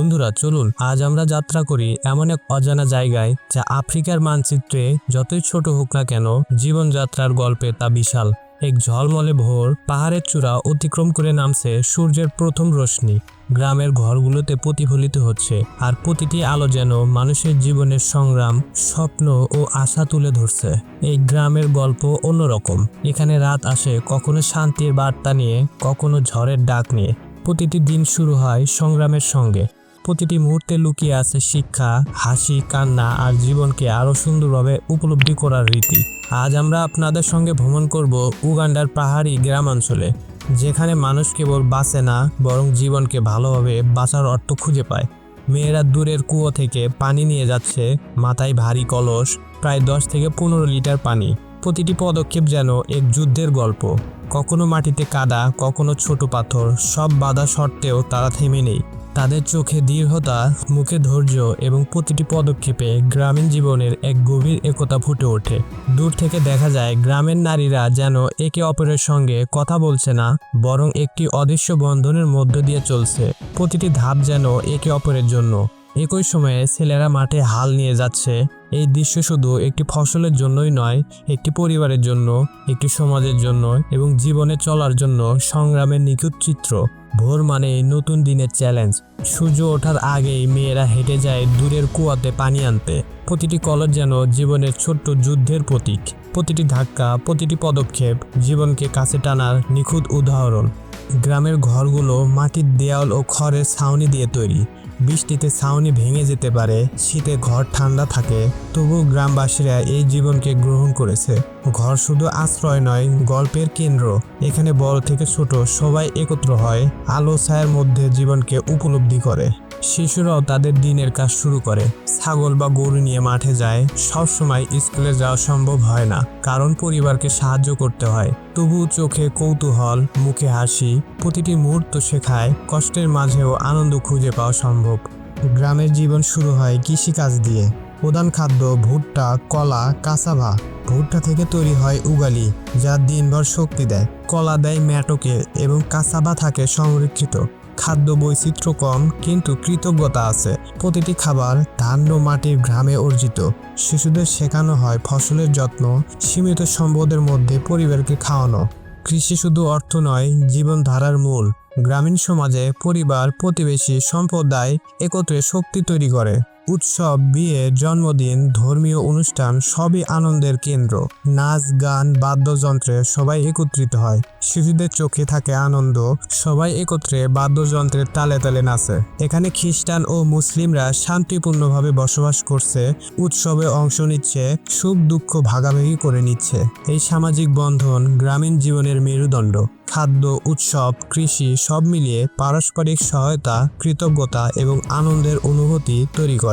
বন্ধুরা, চলুন আজ আমরা যাত্রা করি এমন এক অজানা জায়গায় যা আফ্রিকার মানচিত্রে যতই ছোট হোক না কেন জীবনযাত্রার গল্পে তা বিশাল। এক ঝলমলে ভোর, পাহাড়ের চূড়া অতিক্রম করে নামছে সূর্যের প্রথম রশ্মি। গ্রামের ঘরগুলোতে প্রতিফলিত হচ্ছে আর প্রতিটি আলো যেন মানুষের জীবনের সংগ্রাম, স্বপ্ন ও আশা তুলে ধরছে। এই গ্রামের গল্প অন্যরকম। এখানে রাত আসে কখনো শান্তির বার্তা নিয়ে, কখনো ঝড়ের ডাক নিয়ে। প্রতিটি দিন শুরু হয় সংগ্রামের সঙ্গে। প্রতিটি মুহূর্তে লুকিয়ে আছে শিক্ষা, হাসি, কান্না আর জীবনকে আরও সুন্দরভাবে উপলব্ধি করার রীতি। আজ আমরা আপনাদের সঙ্গে ভ্রমণ করব উগান্ডার পাহাড়ি গ্রামাঞ্চলে, যেখানে মানুষ কেবল বাঁচে না, বরং জীবনকে ভালোভাবে বাঁচার অর্থ খুঁজে পায়। মেয়েরা দূরের কুয়ো থেকে পানি নিয়ে যাচ্ছে, মাথায় ভারী কলস, প্রায় দশ থেকে পনেরো লিটার পানি। প্রতিটি পদক্ষেপ যেন এক যুদ্ধের গল্প। কখনো মাটিতে কাদা, কখনো ছোট পাথর, সব বাধা সত্ত্বেও তারা থেমে নেই। তাদের চোখে দৃঢ়তা, মুখে ধৈর্য এবং প্রতিটি পদক্ষেপে গ্রামীণ জীবনের এক গভীর একতা ফুটে ওঠে। দূর থেকে দেখা যায়, গ্রামের নারীরা যেন একে অপরের সঙ্গে কথা বলছে না, বরং একটি অদৃশ্য বন্ধনের মধ্য দিয়ে চলছে। প্রতিটি ধাপ যেন একে অপরের জন্য। একই সময়ে ছেলেরা মাঠে হাল নিয়ে যাচ্ছে। এই দৃশ্য শুধু একটি ফসলের জন্যই নয়, একটি পরিবারের জন্য, একটি সমাজের জন্য এবং জীবনে চলার জন্য সংগ্রামের নিখুঁত চিত্র। ভোর মানে নতুন দিনের চ্যালেঞ্জ সূর্য ওঠার আগেই মেয়েরা হেঁটে যায় দূরের কুয়াতে পানি আনতে। প্রতিটি কলর যেন জীবনের ছোট্ট যুদ্ধের প্রতীক। প্রতিটি ধাক্কা, প্রতিটি পদক্ষেপ জীবনকে কাছে টানার নিখুঁত উদাহরণ। গ্রামের ঘরগুলো মাটির দেয়াল ও খড়ের ছাউনি দিয়ে তৈরি। বৃষ্টিতে ছাউনি ভেঙে যেতে পারে, শীতে ঘর ঠান্ডা থাকে। তবু গ্রামবাসীরা এই জীবনকে গ্রহণ করেছে। ঘর শুধু আশ্রয় নয়, গল্পের কেন্দ্র। এখানে বড় থেকে ছোট সবাই একত্র হয়, আলো ছায়ার মধ্যে জীবনকে উপলব্ধি করে। শিশুরাও তাদের দিনের কাজ শুরু করে। ছাগল বা গরু নিয়ে মাঠে যায়। সবসময় স্কুলে যাওয়া সম্ভব হয় না, কারণ পরিবারকে সাহায্য করতে হয়। তবু চোখে কৌতূহল, মুখে হাসি, প্রতিটি মুহূর্ত শেখায়, কষ্টের মাঝেও আনন্দ খুঁজে পাওয়া সম্ভব। গ্রামের জীবন শুরু হয় কৃষিকাজ দিয়ে। প্রধান খাদ্য ভুট্টা, কলা কাসাভা ভুট্টা থেকে তৈরি হয় উগালি, যা দিনভর শক্তি দেয়। কলা দেয় ম্যাটোকে এবং কাসাভা থাকে সংরক্ষিত। খাদ্য বৈচিত্র্য কম, কিন্তু কৃতজ্ঞতা আছে। প্রতিটি খাবার ধান্য মাটির গ্রামে অর্জিত। শিশুদের শেখানো হয় ফসলের যত্ন, সীমিত সম্পদের মধ্যে পরিবারকে খাওয়ানো। কৃষি শুধু অর্থ নয়, জীবনধারার মূল। গ্রামীণ সমাজে পরিবার প্রতিবেশী সম্প্রদায় একত্রে শক্তি তৈরি করে। উৎসব, বিয়ে, জন্মদিন, ধর্মীয় অনুষ্ঠান সবই আনন্দের কেন্দ্র। নাচ, গান, বাদ্যযন্ত্রে সবাই একত্রিত হয়। শিশুদের চোখে থাকে আনন্দ। সবাই একত্রে বাদ্যযন্ত্রের তালে তালে নাচে। এখানে খ্রিস্টান ও মুসলিমরা শান্তিপূর্ণভাবে বসবাস করছে, উৎসবে অংশ নিচ্ছে, সুখ দুঃখ ভাগাভাগি করে নিচ্ছে। এই সামাজিক বন্ধন গ্রামীণ জীবনের মেরুদণ্ড। খাদ্য, উৎসব, কৃষি সব মিলিয়ে পারস্পরিক সহায়তা, কৃতজ্ঞতা এবং আনন্দের অনুভূতি তৈরি করে।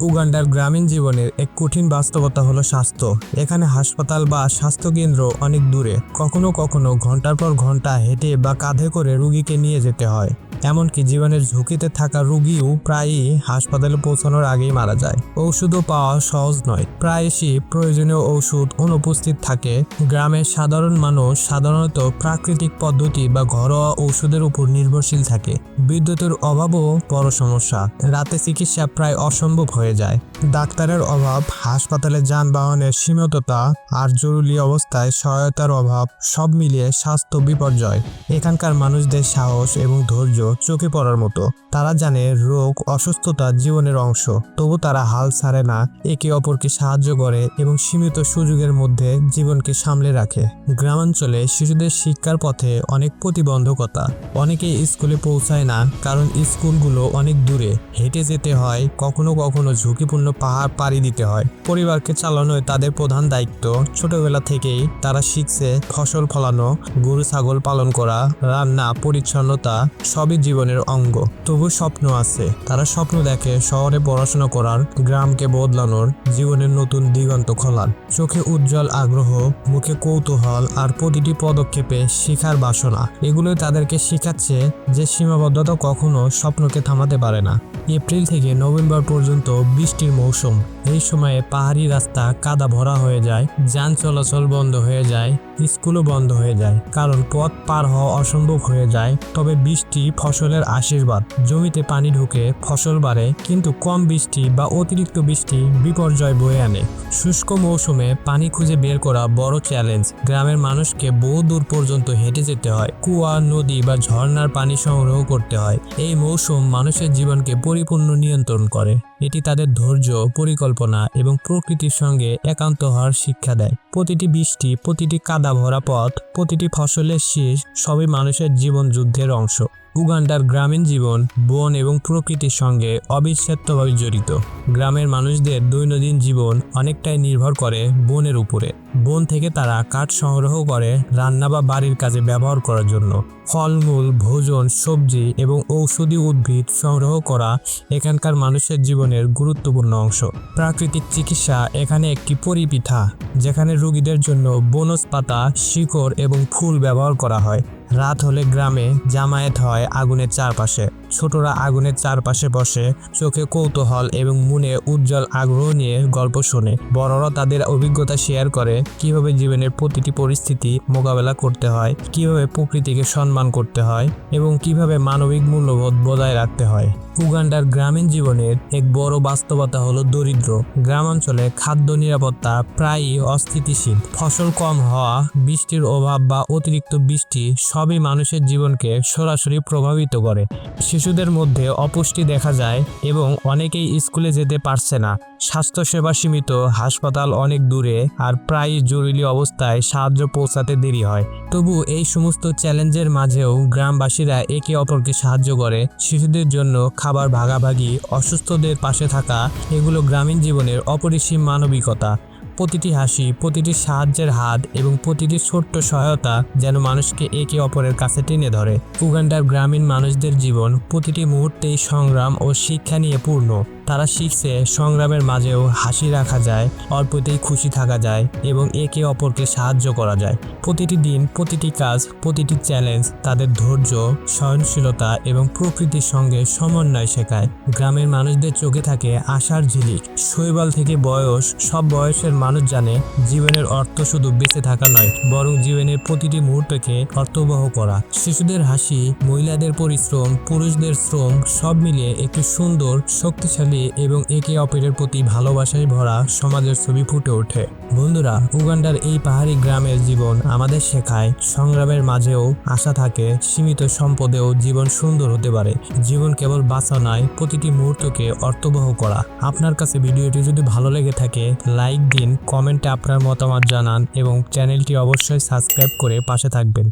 উগান্ডার গ্রামীণ জীবনের এক কঠিন বাস্তবতা হলো স্বাস্থ্য। এখানে হাসপাতাল বা স্বাস্থ্যকেন্দ্র অনেক দূরে। কখনো কখনো ঘণ্টার পর ঘণ্টা হেঁটে বা কাঁধে করে রুগীকে নিয়ে যেতে হয়। এমনকি জীবনের ঝুঁকিতে থাকা রুগীও প্রায়ই হাসপাতালে পৌঁছানোর আগেই মারা যায়। ঔষধও পাওয়া সহজ নয়। প্রায়শই প্রয়োজনীয় ঔষধ অনুপস্থিত থাকে। গ্রামের সাধারণ মানুষ সাধারণত প্রাকৃতিক পদ্ধতি বা ঘরোয়া ঔষধের উপর নির্ভরশীল থাকে। বিদ্যুতের অভাবও বড় সমস্যা। রাতে চিকিৎসা প্রায় অসম্ভব হয়ে যায়। ডাক্তারের অভাব, হাসপাতালে যানবাহনের সীমিততা আর জরুরি অবস্থায় সহায়তার অভাব সব মিলিয়ে স্বাস্থ্য বিপর্যয়। এখানকার মানুষদের সাহস এবং ধৈর্য চোখে পড়ার মতো। তারা জানে রোগ অসুস্থতা জীবনের অংশ। তবু তারা হাল ছাড়ে না, একে অপরকে সাহায্য করে এবং সীমিত সুযোগের মধ্যে জীবনকে সামলে রাখে। গ্রামাঞ্চলে শিশুদের শিক্ষার পথে অনেক প্রতিবন্ধকতা। অনেকে স্কুলে পৌঁছায় না, কারণ স্কুলগুলো অনেক দূরে। হেঁটে যেতে হয়, কখনো কখনো ঝুঁকিপূর্ণ পাহাড় পাড়ি দিতে হয়। পরিবারকে চালানোই তাদের প্রধান দায়িত্ব। ছোটবেলা থেকেই তারা শিখছে ফসল ফলানো, গরু, ছাগল পালন করা, রান্না, পরিচ্ছন্নতা, সবই জীবনের অঙ্গ। তবু স্বপ্ন আছে। তারা স্বপ্ন দেখে শহরে পড়াশোনা করার, গ্রামকে বদলানোর, জীবনের নতুন দিগন্ত খোলার। চোখে উজ্জ্বল আগ্রহ, মুখে কৌতূহল আর প্রতিটি পদক্ষেপে শিখার বাসনা। এগুলোই তাদেরকে শেখাচ্ছে যে সীমাবদ্ধতা কখনো স্বপ্নকে থামাতে পারে না। এপ্রিল থেকে নভেম্বর পর্যন্ত বৃষ্টির মৌসুম। এই সময়ে পাহাড়ি রাস্তা কাদা ভরা হয়ে যায়, যান চলাচল বন্ধ হয়ে যায় স্কুলও বন্ধ হয়ে যায়। কারণ পথ পার হওয়া অসম্ভব হয়ে যায়। তবে বৃষ্টি, ফসলের আশীর্বাদ, জমিতে পানি ঢুকে ফসল বাড়ে, কিন্তু কম বৃষ্টি বা অতিরিক্ত বৃষ্টি বিপর্যয় বয়ে আনে। শুষ্ক মৌসুমে পানি খুঁজে বের করা বড় চ্যালেঞ্জ। গ্রামের মানুষকে বহু দূর পর্যন্ত হেঁটে যেতে হয়। কুয়া, নদী বা ঝর্ণার পানি সংগ্রহ করতে হয়। এই মৌসুম মানুষের জীবনকে পরিপূর্ণ নিয়ন্ত্রণ করে। এটি তাদের ধৈর্য, পরিকল্পনা এবং প্রকৃতির সঙ্গে একান্ত হওয়ার শিক্ষা দেয়। প্রতিটি বৃষ্টি, প্রতিটি কাদা ভরা পথ, প্রতিটি ফসলের শীষ সবই মানুষের জীবন যুদ্ধের অংশ। উগান্ডার গ্রামীণ জীবন, বন এবং প্রকৃতির সঙ্গে অবিচ্ছেদ্যভাবে জড়িত। গ্রামের মানুষদের দৈনন্দিন জীবন অনেকটাই নির্ভর করে বনের উপরে। বন থেকে তারা কাঠ সংগ্রহ করে রান্না বা বাড়ির কাজে ব্যবহার করার জন্য। ফলমূল, ভোজন, সবজি এবং ঔষধি উদ্ভিদ সংগ্রহ করা এখানকার মানুষের জীবনের গুরুত্বপূর্ণ অংশ। প্রাকৃতিক চিকিৎসা এখানে একটি পরিপিঠা, যেখানে রোগীদের জন্য বনজ পাতা, শিকড় এবং ফুল ব্যবহার করা হয়। রাত হলে গ্রামে জামায়াত হয় আগুনের চারপাশে। ছোটরা আগুনের চারপাশে বসে, চোখে কৌতূহল এবং মনে উজ্জ্বল আগ্রহ নিয়ে গল্প শোনে। বড়রা তাদের অভিজ্ঞতা শেয়ার করে কীভাবে জীবনের প্রতিটি পরিস্থিতি মোকাবেলা করতে হয়, কীভাবে প্রকৃতিকে সম্মান করতে হয় এবং কীভাবে মানবিক মূল্যবোধ বজায় রাখতে হয়। উগান্ডার গ্রামীণ জীবনের এক বড় বাস্তবতা হলো দরিদ্র। গ্রামাঞ্চলে খাদ্য নিরাপত্তা প্রায়ই অস্থিতিশীল। ফসল কম হওয়া, বৃষ্টির অভাব বা অতিরিক্ত বৃষ্টি সবই মানুষের জীবনকে সরাসরি প্রভাবিত করে। শিশুদের মধ্যে অপুষ্টি দেখা যায় এবং অনেকেই স্কুলে যেতে পারছে না। স্বাস্থ্যসেবা সীমিত, হাসপাতাল অনেক দূরে আর প্রায় জরুরি অবস্থায় সাহায্য পৌঁছাতে দেরি হয়। তবু এই সমস্ত চ্যালেঞ্জের মাঝেও গ্রামবাসীরা একে অপরকে সাহায্য করে। শিশুদের জন্য খাবার ভাগাভাগি, অসুস্থদের পাশে থাকা, এগুলো গ্রামীণ জীবনের অপরিসীম মানবিকতা। প্রতিটি হাসি, প্রতিটি সাহায্যের হাত এবং প্রতিটি ছোট্ট সহায়তা যেন মানুষকে একে অপরের কাছে টেনে ধরে। উগান্ডার গ্রামীণ মানুষদের জীবন প্রতিটি মুহূর্তেই সংগ্রাম ও শিক্ষা নিয়ে পূর্ণ। তারা শিখছে সংগ্রামের মাঝেও হাসি রাখা যায়, অল্পতেই খুশি থাকা যায় এবং একে অপরকে সাহায্য করা যায়। প্রতিটি দিন, প্রতিটি কাজ, প্রতিটি চ্যালেঞ্জ তাদের ধৈর্য, সহনশীলতা এবং প্রকৃতির সঙ্গে সমন্বয় শেখায়। গ্রামের মানুষদের চোখে থাকে আশার ঝিলিক। শৈবাল থেকে বয়স, সব বয়সের মানুষ জানে জীবনের অর্থ শুধু বেঁচে থাকা নয়, বরং জীবনের প্রতিটি মুহূর্তকে অর্থবহ করা। শিশুদের হাসি, মহিলাদের পরিশ্রম, পুরুষদের শ্রম সব মিলিয়ে একটি সুন্দর, শক্তিশালী এবং একে অপরের প্রতি ভালোবাসায় ভরা সমাজের ছবি ফুটে ওঠে। বন্ধুরা, উগান্ডার এই পাহাড়ি গ্রামের জীবন আমাদের শেখায়, সংগ্রামের মাঝেও আশা থাকে, সীমিত সম্পদেও জীবন সুন্দর হতে পারে। জীবন কেবল বাঁচা নয়, প্রতিটি মুহূর্তকে অর্থবহ করা। আপনার কাছে ভিডিওটি যদি ভালো লেগে থাকে, লাইক দিন, কমেন্টে আপনার মতামত জানান এবং চ্যানেলটি অবশ্যই সাবস্ক্রাইব করে পাশে থাকবেন।